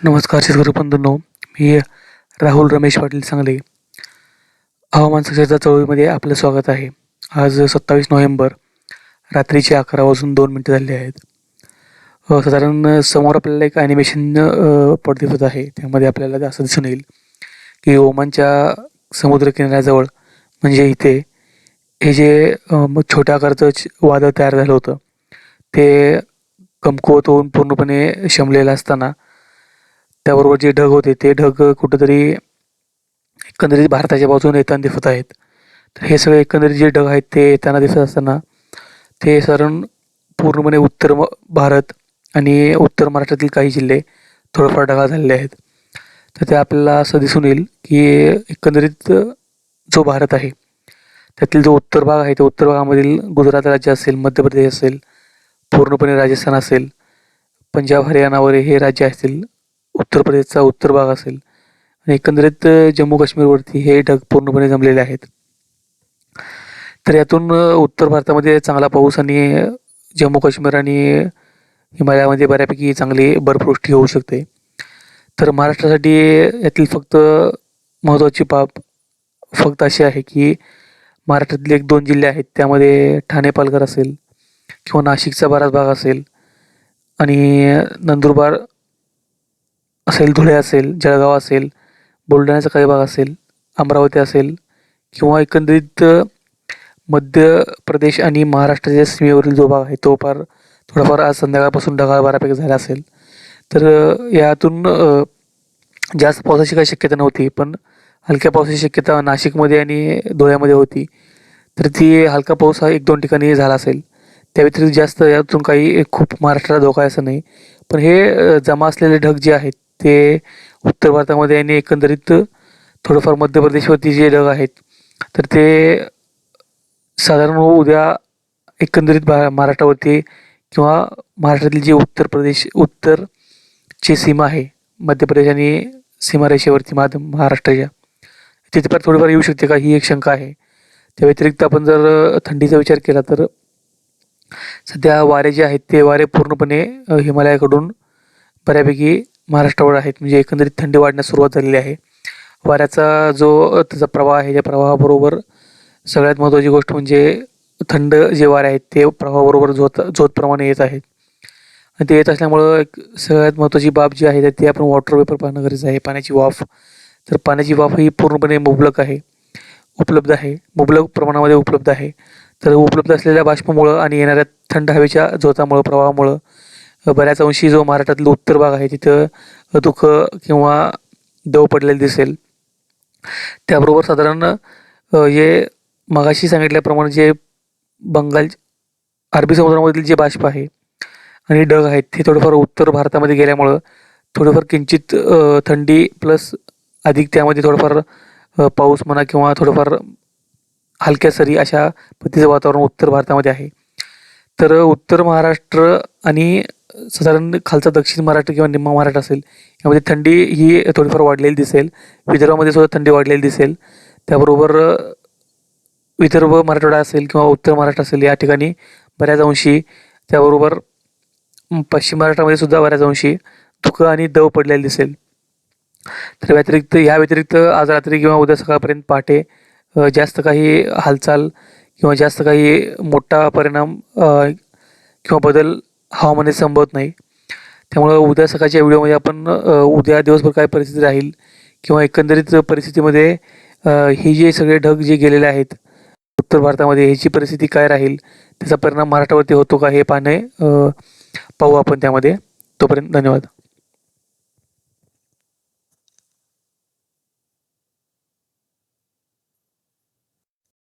नमस्कार शेतकरी बंधूंनो मी राहुल रमेश पाटील सांगले. हवामान साक्षरता चळवळीमध्ये आपलं स्वागत आहे. आज सत्तावीस नोव्हेंबर रात्रीचे अकरा वाजून दोन मिनटं झाले आहेत. साधारण समोर आपल्याला एक ॲनिमेशन पट होत आहे. त्यामध्ये आपल्याला असं दिसून येईल की ओमानच्या समुद्रकिनाऱ्याजवळ म्हणजे इथे हे जे छोट्या आकाराचं वादळ तयार झालं होतं ते कमकुवत होऊन पूर्णपणे शमलेलं असताना त्याबरोबर जे ढग होते ते ढग कुठंतरी एकंदरीत भारताच्या बाजूने येताना दिसत आहेत. तर हे सगळे एकंदरीत जे ढग आहेत ते येताना दिसत असताना ते साधारण पूर्णपणे उत्तर म- भारत आणि उत्तर महाराष्ट्रातील काही जिल्हे थोडंफार ढगाळ झालेले आहेत. तर ते आपल्याला असं दिसून येईल की एकंदरीत जो भारत आहे त्यातील जो उत्तर भाग आहे त्या उत्तर भागामधील गुजरात राज्य असेल मध्य प्रदेश असेल पूर्णपणे राजस्थान असेल पंजाब हरियाणावर हे राज्य असतील उत्तर प्रदेशचा उत्तर भाग असेल. आणि एकंदरीत जम्मू काश्मीरवरती हे ढग पूर्णपणे जमलेले आहेत. तर यातून उत्तर भारतामध्ये चांगला पाऊस आणि जम्मू काश्मीर आणि हिमालयामध्ये बऱ्यापैकी चांगली बर्फवृष्टी होऊ शकते. तर महाराष्ट्रासाठी यातील फक्त महत्त्वाची बाब फक्त अशी आहे की महाराष्ट्रातले एक दोन जिल्हे आहेत. त्यामध्ये ठाणे पालघर असेल किंवा नाशिकचा बराच भाग असेल आणि नंदुरबार असेल धुळे असेल जळगाव असेल बुलढाण्याचा काही भाग असेल अमरावती असेल किंवा एकंदरीत मध्य प्रदेश आणि महाराष्ट्राच्या सीमेवरील जो भाग आहे तो फार थोडाफार आज संध्याकाळपासून ढगाळ बऱ्यापैकी झाला असेल. तर यातून जास्त पावसाची काही शक्यता नव्हती पण हलक्या पावसाची शक्यता नाशिकमध्ये आणि धुळ्यामध्ये होती. तर ती हलका पाऊस हा एक दोन ठिकाणी झाला असेल. त्या व्यतिरिक्त जास्त यातून काही खूप महाराष्ट्राला धोका आहे असं नाही. पण हे जमा असलेले ढग जे आहेत ते उत्तर भारतामध्ये आणि एकंदरीत थोडंफार मध्य प्रदेशवरती जे ढग आहेत तर ते साधारण उद्या एकंदरीत भा महाराष्ट्रावरती किंवा महाराष्ट्रातील जी उत्तर प्रदेश उत्तरची सीमा आहे मध्य प्रदेश आणि सीमारेषेवरती माध महाराष्ट्राच्या तिथे पण थोडीफार येऊ शकते का? ही एक शंका आहे. त्या व्यतिरिक्त आपण जर थंडीचा विचार केला तर सध्या वारे जे आहेत ते वारे पूर्णपणे हिमालयाकडून बऱ्यापैकी महाराष्ट्रावर आहेत. म्हणजे एकंदरीत थंडी वाढण्यास सुरुवात झालेली आहे. वाऱ्याचा जो त्याचा प्रवाह आहे त्या प्रवाहाबरोबर सगळ्यात महत्त्वाची गोष्ट म्हणजे थंड जे वारे आहेत ते प्रवाहाबरोबर झोत झोतप्रमाणे येत आहेत. आणि ते येत असल्यामुळं एक सगळ्यात महत्त्वाची बाब जी आहे ती आपण वॉटर वेपर पाहणं गरजेचं आहे पाण्याची वाफ. तर पाण्याची वाफ ही पूर्णपणे मुबलक आहे उपलब्ध आहे मुबलक प्रमाणामध्ये उपलब्ध आहे. तर उपलब्ध असलेल्या बाष्पामुळं आणि येणाऱ्या थंड हवेच्या झोतामुळं प्रवाहामुळं बऱ्याच अंशी जो महाराष्ट्रातला उत्तर भाग आहे तिथं दुःख किंवा दव पडलेलं दिसेल. त्याबरोबर साधारण हे मगाशी सांगितल्याप्रमाणे जे बंगाल अरबी समुद्रामधील जे बाष्प आहे आणि ढग आहेत ते थोडंफार उत्तर भारतामध्ये गेल्यामुळं थोडंफार किंचित थंडी प्लस अधिक त्यामध्ये थोडंफार पाऊस म्हणा किंवा थोडंफार हलक्या सरी अशा पद्धतीचं वातावरण उत्तर भारतामध्ये आहे. तर उत्तर महाराष्ट्र आणि साधारण खालचा दक्षिण महाराष्ट्र किंवा निम्मा महाराष्ट्र असेल. यामध्ये थंडी ही थोडीफार वाढलेली दिसेल. विदर्भामध्ये सुद्धा थंडी वाढलेली दिसेल. त्याबरोबर विदर्भ मराठवाडा असेल किंवा उत्तर महाराष्ट्र असेल या ठिकाणी बऱ्याच अंशी त्याबरोबर पश्चिम महाराष्ट्रामध्ये सुद्धा बऱ्याच अंशी धुकं आणि दव पडलेलं दिसेल. तर व्यतिरिक्त या व्यतिरिक्त आज रात्री किंवा उद्या सकाळपर्यंत पहाटे जास्त काही हालचाल किंवा जास्त काही मोठा परिणाम किंवा बदल हवामानात संभवत नाही. त्यामुळं उद्या सकाळच्या व्हिडिओमध्ये आपण उद्या दिवसभर काय परिस्थिती राहील किंवा एकंदरीत परिस्थितीमध्ये हे जे सगळे ढग जे गेलेले आहेत उत्तर भारतामध्ये ह्याची परिस्थिती काय राहील त्याचा परिणाम महाराष्ट्रावरती होतो का हे पाहणे पाहू आपण त्यामध्ये. तोपर्यंत धन्यवाद.